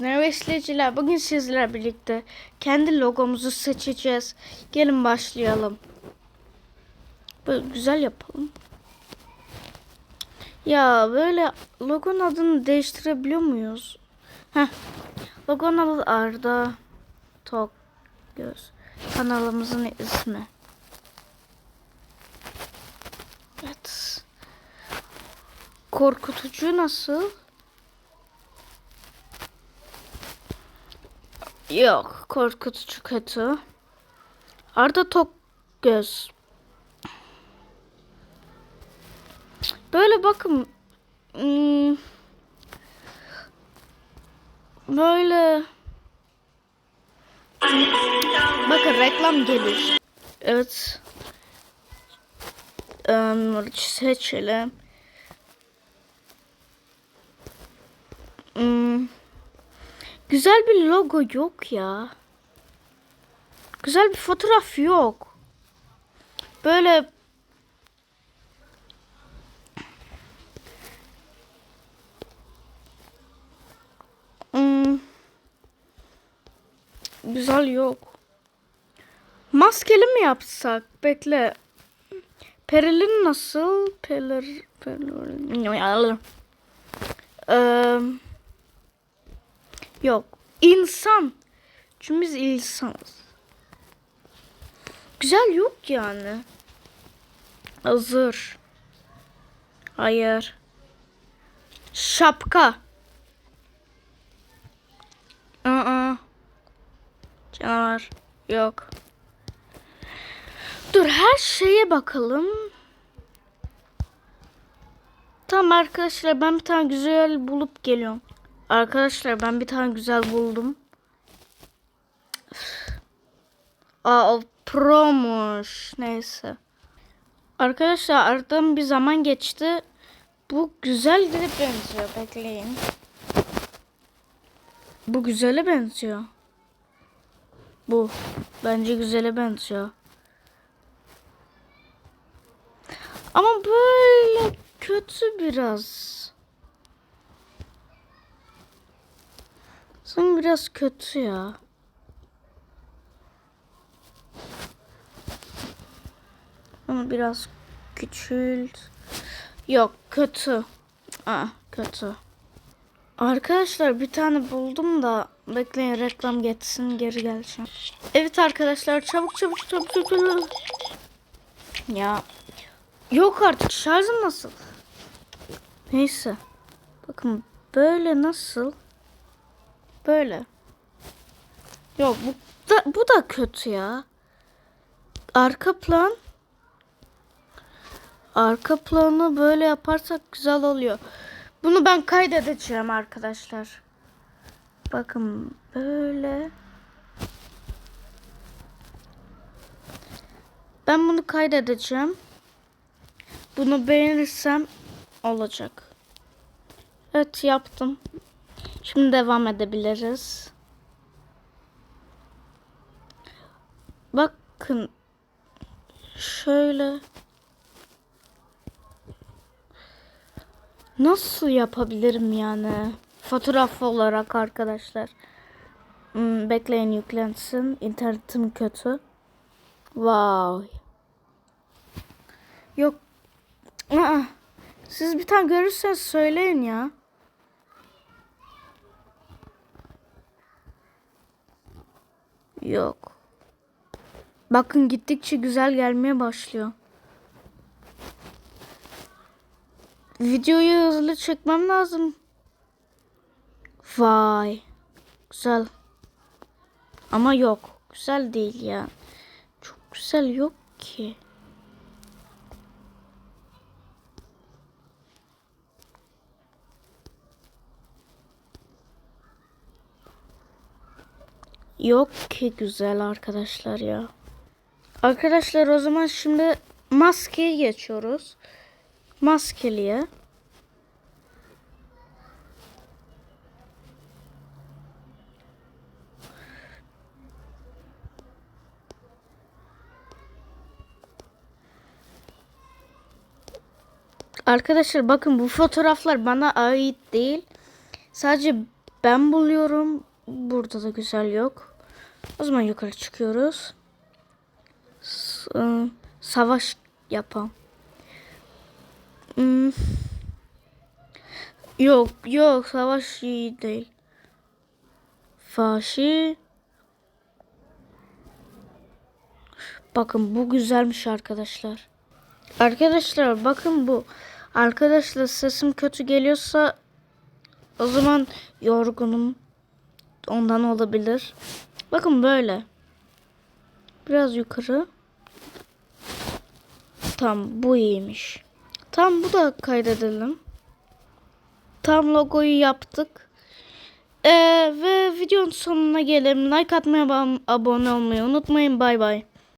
Merhaba izleyiciler. Bugün sizlerle birlikte kendi logomuzu seçeceğiz. Gelin başlayalım. Böyle güzel yapalım. Ya böyle logonun adını değiştirebiliyor muyuz? Heh. Logonun adı Arda Tok Göz. Kanalımızın ismi. Evet. Korkutucu nasıl? Yok, korkutucu kötü. Arda Tok Göz. Böyle bakın. hmm, Böyle. Bakın reklam gelir. Evet. Em, seçelim. Hmm. Güzel bir logo yok ya. Güzel bir fotoğraf yok. Böyle Hmm. Güzel yok. Maskeli mi yapsak? Bekle. Perilin nasıl? Pelir, pelir. Eee Yok. İnsan. Çünkü biz insanız. Güzel yok yani. Hazır. Hayır. Şapka. Aa. Canavar. Yok. Dur her şeye bakalım. Tamam arkadaşlar ben bir tane güzel bulup geliyorum. Arkadaşlar ben bir tane güzel buldum. Aa o promuş. Neyse. Arkadaşlar aradan bir zaman geçti. Bu güzel de benziyor. Bekleyin. Bu güzele benziyor. Bu. Bence güzele benziyor. Ama böyle kötü biraz. Sanki biraz kötü ya. Ama biraz küçült. Yok kötü. Aa, kötü. Arkadaşlar bir tane buldum da bekleyin reklam geçsin geri geleceğim. Evet arkadaşlar çabuk çabuk çabuk çabuk. Ya yok artık şarjım nasıl? Neyse. Bakın böyle nasıl? Böyle. Yok bu da, bu da kötü ya. Arka plan. Arka planı böyle yaparsak güzel oluyor. Bunu ben kaydedeceğim arkadaşlar. Bakın böyle. Ben bunu kaydedeceğim. Bunu beğenirsem olacak. Evet yaptım. Şimdi devam edebiliriz. Bakın şöyle nasıl yapabilirim yani fotoğraf olarak arkadaşlar. Hmm, bekleyin yüklensin. İnternetim kötü. Wow. Yok. Aa, siz bir tane görürseniz söyleyin ya. Yok. Bakın gittikçe güzel gelmeye başlıyor. Videoyu hızlı çekmem lazım. Vay. Güzel. Ama yok. Güzel değil ya. Çok güzel yok ki. Yok ki güzel arkadaşlar ya. Arkadaşlar o zaman şimdi maskeye geçiyoruz. Maskeliye. Arkadaşlar bakın bu fotoğraflar bana ait değil. Sadece ben buluyorum. Burada da güzel yok. O zaman yukarı çıkıyoruz. S- savaş yapalım. Hmm. Yok yok savaş iyi değil. Faşi. Bakın bu güzelmiş arkadaşlar. Arkadaşlar bakın bu. Arkadaşlar sesim kötü geliyorsa o zaman yorgunum. Ondan olabilir. Bakın böyle. Biraz yukarı. Tam bu iyiymiş. Tam bu da kaydedelim. Tam logoyu yaptık. Ee, ve videonun sonuna gelelim. Like atmayı, abone olmayı unutmayın. Bay bay.